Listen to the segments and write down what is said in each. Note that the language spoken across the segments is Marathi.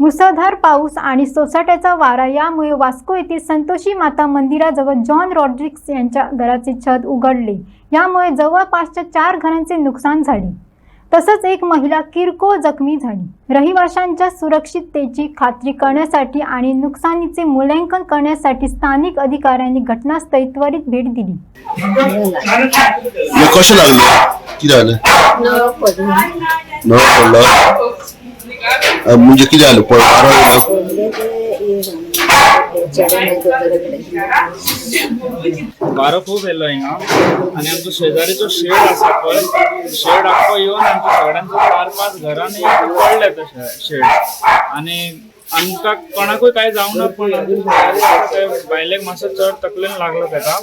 मुसळधार पाऊस आणि सोसाट्याचा वारा यामुळे वास्को येथील संतोषी माता मंदिराजवळ जॉन रॉड्रिक्स यांच्या घराचे छत उघडले. यामुळे जवळपासच्या चार घरांचे नुकसान झाले. तसंच एक महिला किरकोळ जखमी झाली. रहिवाशांच्या सुरक्षिततेची खात्री करण्यासाठी आणि नुकसानीचे मूल्यांकन करण्यासाठी स्थानिक अधिकाऱ्यांनी घटनास्थळी त्वरित भेट दिली. म्हणजे कितें जालें पळय वारो येयलो पडले खूप येलो हिंगा आणि आमचो शेजारीचो शेड आसा पळय शेड आख्खो येवन आमच्या सगळ्यांचो चार पाच घरांनी पडले ते शेड. आणि आमकां कोणाकूय काय जावं ना पण शेजारी बायलेक मातसो चड तकलेन लागलो तेका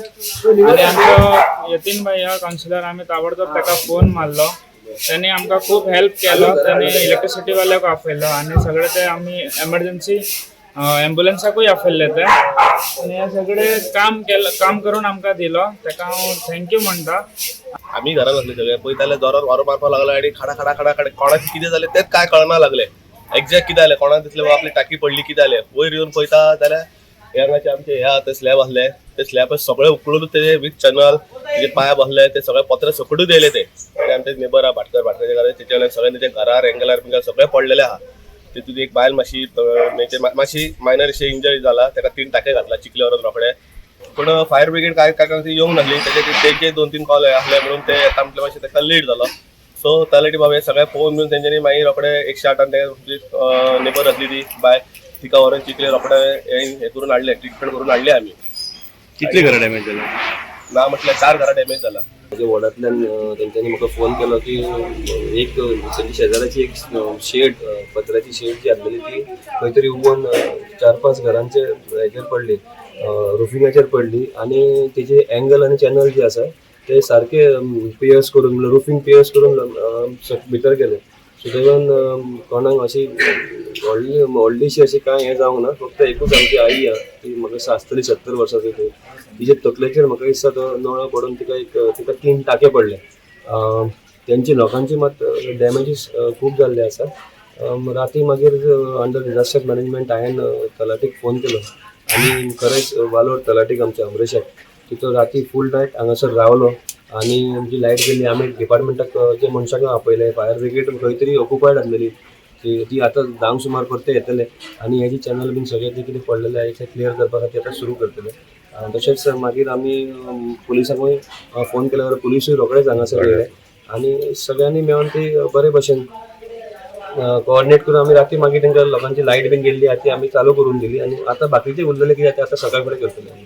आणि आमचो यतीन भाई ह्या कावन्सिलर आमी ताबडतोब तेका फोन मारलो. त्यांनी आमकां खूप हेल्प केलो त्यांनी इलेक्ट्रिसिटी वाल्याक आफयलो आणि सगळे ते आमी एमर्जन्सी एम्बुलन्साकूय आफयले ते. आणि हे सगळे काम केलं काम करून आमकां दिलो. तेका हांव थँक्यू म्हणटा आम्ही घरात बसले सगळे. पळयताले जोरात वारो मारपाक लागलो आणि खडा खडा खडा खडा. कोणाक कितें जालें तेच काय कळना लागले. एक्झॅक्ट कितें जालें कोणाक दिसलें बाबा आपली टाकी पडली कितें जालें वयर येवन पळयता जाल्यार हे आमचे हे आहा ते स्लॅब आसले. ते स्लॅब सगळे उकळून ते विथ चॅनल तेजे पाया बसले ते सगळे पत्र सकटूच दिले ते. आणि आमचे नेबर आहा भाटकर भाटकर घरा तेचे वयल्यान सगळे घरार एंगलार बिंगलार सगळे पडलेले आहा. तितून एक बायल मातशी मातशी मायनर अशी इंजरी जाला ताका तीन टाके घातला चिकले व्हरून रोखडे पूण फायर ब्रिगेड काय काय काय येवंक नासली तेजे तेंचे दोन तीन कॉल आसले म्हणून ते येता म्हटल्यार मातशें ताका लेट जालो सो तालेटी बाबा हे सगळे पळोवन घेवन तेंच्यांनी मागीर रोखडे एकशे आठान ते नेबर आसली ती बाय. तिका व्हरून चिकले रोखडे हे हे करून हाडले ट्रिटमेंट करून हाडले आमी कितले घरां डॅमेज जाला ना म्हटल्यार चार घरां डॅमेज जाला म्हज्या वॉर्डांतल्यान अं, तेंच्यांनी म्हाका फोन केलो की एक अं, तेंची शेजाऱ्याची एक शेड पत्र्याची शेड जी आसलेली ती खंय तरी चार पांच घरांचे हेचेर पडली रुफिंगाचेर पडली आनी तेजे एंगल आनी चॅनल जे आसा ते सारके पियर्स करून म्हणल्यार रुफींग पियर्स करून भितर गेले सुदैवान कोणाक अशी व्हडली व्हडलीशी अशी कांय हें जावंक ना फक्त एकूच आमची आई आहा ती म्हाका आसतली सत्तर वर्सांची ती तिचे तकलेचेर म्हाका दिसता तो नळो पडून तिका एक तिका तीन टाके पडले. तेंची लोकांची मात डॅमेजीस खूब जाल्ले आसा राती मागीर अंडर डिझास्टर मॅनेजमेंट हांवें तलाटीक फोन केलो. आनी खरेंच वालोर तलाटीक आमच्या अमरेशाक तिथं राती फूल नायट हांगासर रावलो. आनी आमची लायट गेली आमी डिपार्टमेंटाक जे मनशांक आपयले फायर ब्रिगेड खंय तरी ऑक्युपायड आसलेली ती ती आतां धांक सुमार परते येतले. आनी हेजी चॅनल बीन सगळे जे कितें पडलेले आहा ते क्लियर करपा खातीर आतां सुरू करतले. तशेंच मागीर आमी पुलिसांकूय फोन फोन केल्यार पुलिसूय रोखडेच हांगासर येयले आनी सगळ्यांनी मेळून ती बरे भशेन कोऑर्डिनेट करून आमी राती मागीर तांकां लोकांची लायट बीन गेल्ली आहा ती आमी चालू करून दिली. आनी आतां बाकीचे उरलेले कितें ते आतां सकाळ फुडें करतले